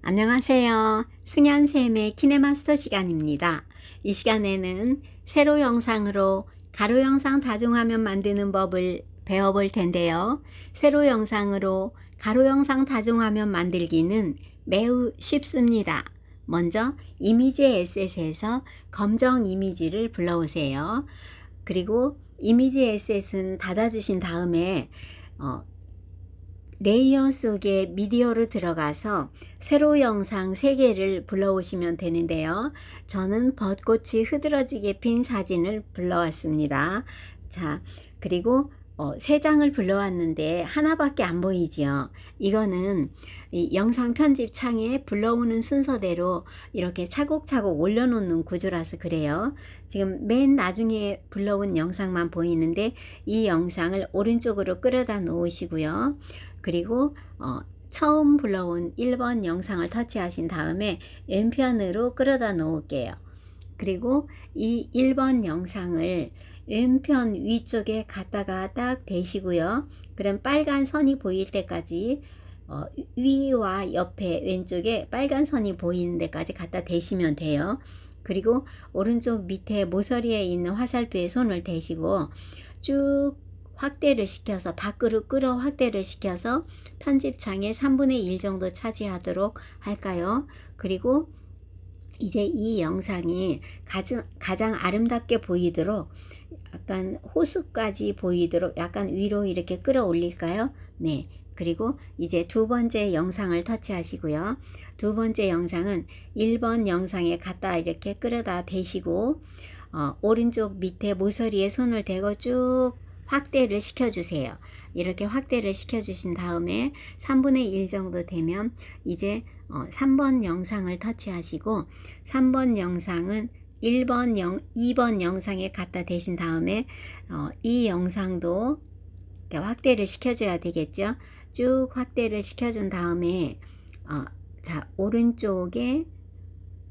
안녕하세요. 승현쌤의 키네마스터 시간입니다. 이 시간에는 세로 영상으로 가로 영상 다중화면 만드는 법을 배워볼 텐데요. 세로 영상으로 가로 영상 다중화면 만들기는 매우 쉽습니다. 먼저 이미지 에셋에서 검정 이미지를 불러오세요. 그리고 이미지 에셋은 닫아주신 다음에 어, 레이어 속에 미디어로 들어가서 세로 영상 3개를 불러오시면 되는데요. 저는 벚꽃이 흐드러지게 핀 사진을 불러왔습니다. 자, 그리고 어, 3장을 불러왔는데 하나밖에 안 보이지요. 이거는 이 영상 편집 창에 불러오는 순서대로 이렇게 차곡차곡 올려놓는 구조라서 그래요. 지금 맨 나중에 불러온 영상만 보이는데 이 영상을 오른쪽으로 끌어다 놓으시고요. 그리고 어, 처음 불러온 1번 영상을 터치하신 다음에 왼편으로 끌어다 놓을게요. 그리고 이 1번 영상을 왼편 위쪽에 갖다가 딱 대시고요. 그럼 빨간 선이 보일 때까지 어, 위와 옆에 왼쪽에 빨간 선이 보이는 데까지 갖다 대시면 돼요. 그리고 오른쪽 밑에 모서리에 있는 화살표에 손을 대시고 쭉 확대를 시켜서 밖으로 끌어 확대를 시켜서 편집창에 3분의 1 정도 차지하도록 할까요? 그리고 이제 이 영상이 가장, 가장 아름답게 보이도록 약간 호수까지 보이도록 약간 위로 이렇게 끌어올릴까요? 네. 그리고 이제 두 번째 영상을 터치하시고요. 두 번째 영상은 1번 영상에 갖다 이렇게 끌어다 대시고 어, 오른쪽 밑에 모서리에 손을 대고 쭉 확대를 시켜주세요. 이렇게 확대를 시켜주신 다음에 3분의 1 정도 되면 이제 어, 3번 영상을 터치하시고 3번 영상은 1번 영, 2번 영상에 갖다 대신 다음에 어, 이 영상도 확대를 시켜줘야 되겠죠. 쭉 확대를 시켜준 다음에 어, 자 오른쪽에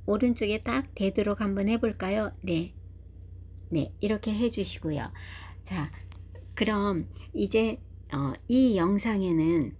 오른쪽에 딱 되도록 한번 해볼까요? 네, 네 이렇게 해주시고요. 자 그럼 이제 어, 이 영상에는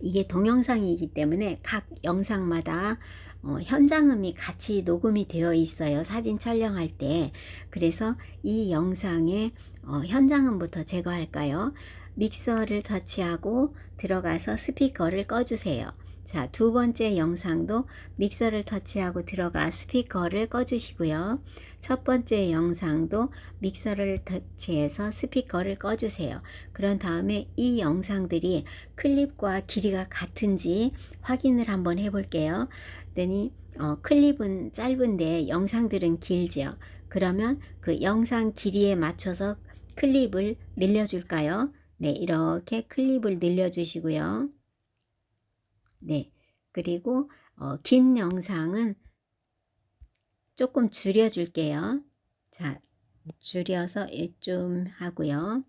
이게 동영상이기 때문에 각 영상마다 어, 현장음이 같이 녹음이 되어 있어요. 사진 촬영할 때. 그래서 이 영상의 어, 현장음부터 제거할까요? 믹서를 터치하고 들어가서 스피커를 꺼주세요. 자, 두 번째 영상도 믹서를 터치하고 들어가 스피커를 꺼주시고요. 첫 번째 영상도 믹서를 터치해서 스피커를 꺼주세요. 그런 다음에 이 영상들이 클립과 길이가 같은지 확인을 한번 해볼게요. 그랬더니 어, 클립은 짧은데 영상들은 길죠. 그러면 그 영상 길이에 맞춰서 클립을 늘려줄까요? 네, 이렇게 클립을 늘려주시고요. 네, 그리고 어, 긴 영상은 조금 줄여줄게요. 자, 줄여서 좀 하고요.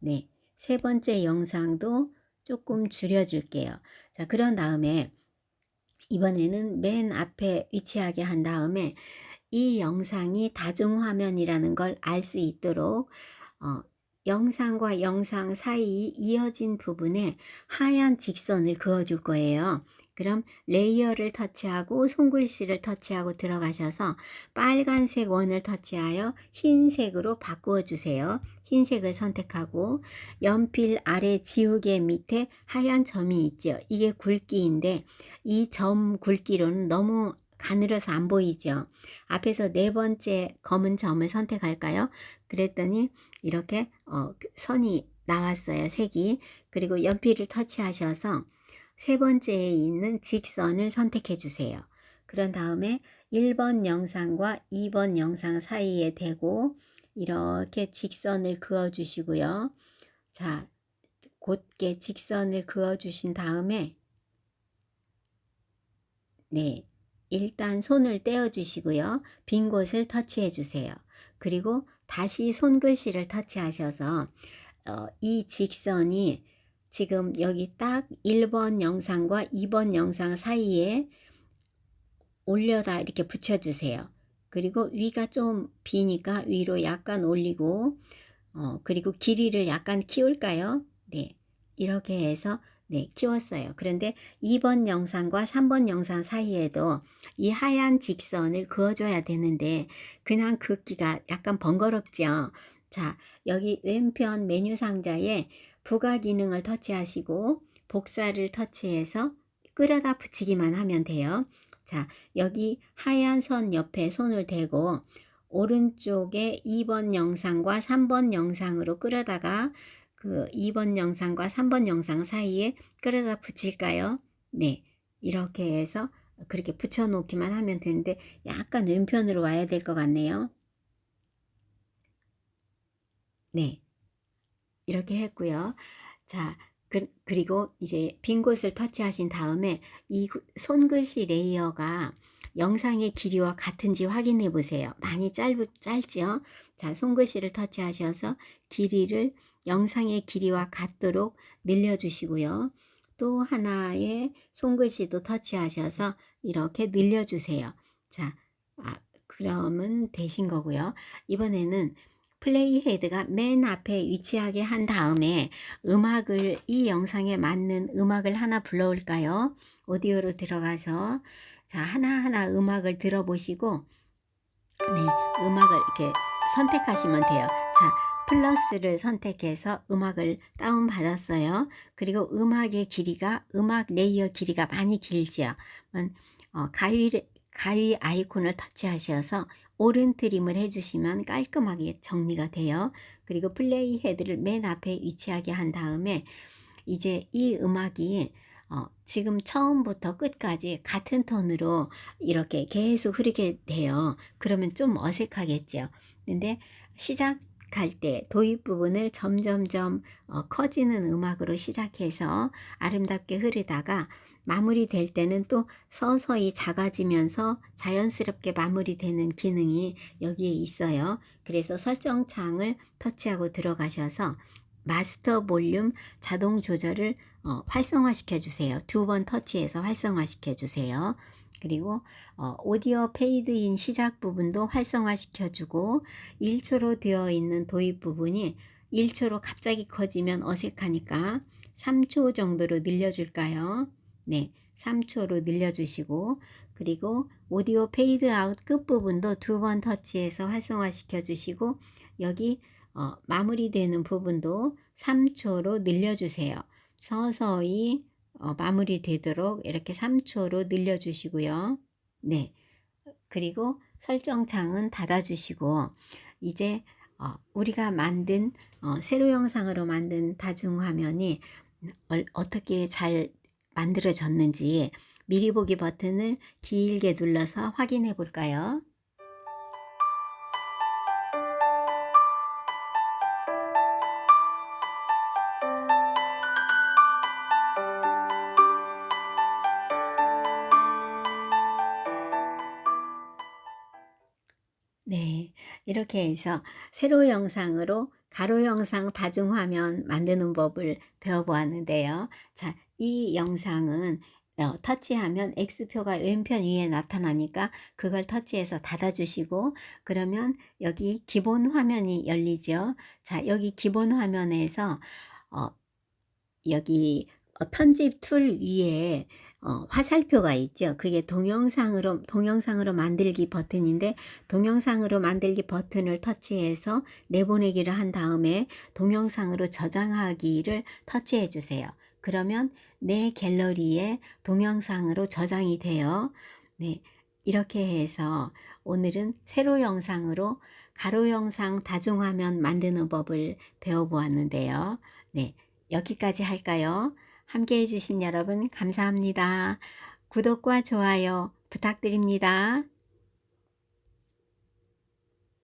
네, 세 번째 영상도 조금 줄여줄게요. 자, 그런 다음에 이번에는 맨 앞에 위치하게 한 다음에 이 영상이 다중화면이라는 걸 알 수 있도록 어, 영상과 영상 사이 이어진 부분에 하얀 직선을 그어줄 거예요. 그럼 레이어를 터치하고 손글씨를 터치하고 들어가셔서 빨간색 원을 터치하여 흰색으로 바꾸어 주세요. 흰색을 선택하고 연필 아래 지우개 밑에 하얀 점이 있죠. 이게 굵기인데 이 점 굵기로는 너무 가늘어서 안 보이죠. 앞에서 네 번째 검은 점을 선택할까요? 그랬더니 이렇게 어, 그 선이 나왔어요. 색이. 그리고 연필을 터치하셔서 세 번째에 있는 직선을 선택해 주세요. 그런 다음에 1번 영상과 2번 영상 사이에 대고 이렇게 직선을 그어 주시고요. 자, 곧게 직선을 그어 주신 다음에 네. 일단 손을 떼어 주시고요. 빈 곳을 터치해 주세요. 그리고 다시 손글씨를 터치하셔서 어, 이 직선이 지금 여기 딱 1번 영상과 2번 영상 사이에 올려다 이렇게 붙여주세요. 그리고 위가 좀 비니까 위로 약간 올리고 어, 그리고 길이를 약간 키울까요? 네. 이렇게 해서 네, 키웠어요. 그런데 2번 영상과 3번 영상 사이에도 이 하얀 직선을 그어줘야 되는데 그냥 긋기가 약간 번거롭죠. 자, 여기 왼편 메뉴 상자에 부가 기능을 터치하시고 복사를 터치해서 끌어다 붙이기만 하면 돼요. 자, 여기 하얀 선 옆에 손을 대고 오른쪽에 2번 영상과 3번 영상으로 끌어다가 그 2번 영상과 3번 영상 사이에 끌어다 붙일까요? 네. 이렇게 해서 그렇게 붙여놓기만 하면 되는데 약간 왼편으로 와야 될 것 같네요. 네. 이렇게 했고요. 자, 그, 그리고 이제 빈 곳을 터치하신 다음에 이 구- 손글씨 레이어가 영상의 길이와 같은지 확인해 보세요. 많이 짧, 짧죠? 자, 손글씨를 터치하셔서 길이를 영상의 길이와 같도록 늘려주시고요. 또 하나의 손글씨도 터치하셔서 이렇게 늘려주세요. 자, 아, 그러면 되신 거고요. 이번에는 플레이 헤드가 맨 앞에 위치하게 한 다음에 음악을 이 영상에 맞는 음악을 하나 불러올까요? 오디오로 들어가서 자 하나하나 음악을 들어보시고 네 음악을 이렇게 선택하시면 돼요. 자 플러스를 선택해서 음악을 다운 받았어요. 그리고 음악의 길이가 음악 레이어 길이가 많이 길죠. 어, 가위 가위 아이콘을 터치하셔서 오른 트림을 해주시면 깔끔하게 정리가 돼요. 그리고 플레이 헤드를 맨 앞에 위치하게 한 다음에 이제 이 음악이 어, 지금 처음부터 끝까지 같은 톤으로 이렇게 계속 흐르게 돼요. 그러면 좀 어색하겠죠. 근데 시작 할 때 도입 부분을 점점점 어, 커지는 음악으로 시작해서 아름답게 흐르다가 마무리될 때는 또 서서히 작아지면서 자연스럽게 마무리되는 기능이 여기에 있어요. 그래서 설정 창을 터치하고 들어가셔서 마스터 볼륨 자동 조절을 어, 활성화시켜 주세요. 두 번 터치해서 활성화시켜 주세요. 그리고 어, 오디오 페이드인 시작 부분도 활성화시켜 주고 1초로 되어 있는 도입 부분이 1초로 갑자기 커지면 어색하니까 3초 정도로 늘려줄까요? 네, 3초로 늘려주시고 그리고 오디오 페이드 아웃 끝부분도 두 번 터치해서 활성화시켜 주시고 여기 어, 마무리되는 부분도 3초로 늘려주세요. 서서히 어, 마무리되도록 이렇게 3초로 늘려주시고요. 네. 그리고 설정창은 닫아주시고 이제 어, 우리가 만든 어, 세로 영상으로 만든 다중화면이 얼- 어떻게 잘 만들어졌는지 미리 보기 버튼을 길게 눌러서 확인해 볼까요? 네, 이렇게 해서 세로 영상으로 가로 영상 다중화면 만드는 법을 배워보았는데요. 자, 이 영상은 어, 터치하면 X표가 왼편 위에 나타나니까 그걸 터치해서 닫아주시고 그러면 여기 기본 화면이 열리죠. 자, 여기 기본 화면에서 어, 여기 어, 편집 툴 위에 어, 화살표가 있죠. 그게 동영상으로 동영상으로 만들기 버튼인데 동영상으로 만들기 버튼을 터치해서 내보내기를 한 다음에 동영상으로 저장하기를 터치해 주세요. 그러면 내 갤러리에 동영상으로 저장이 돼요. 네. 이렇게 해서 오늘은 세로 영상으로 가로 영상 다중화면 만드는 법을 배워보았는데요. 네. 여기까지 할까요? 함께 해주신 여러분 감사합니다. 구독과 좋아요 부탁드립니다.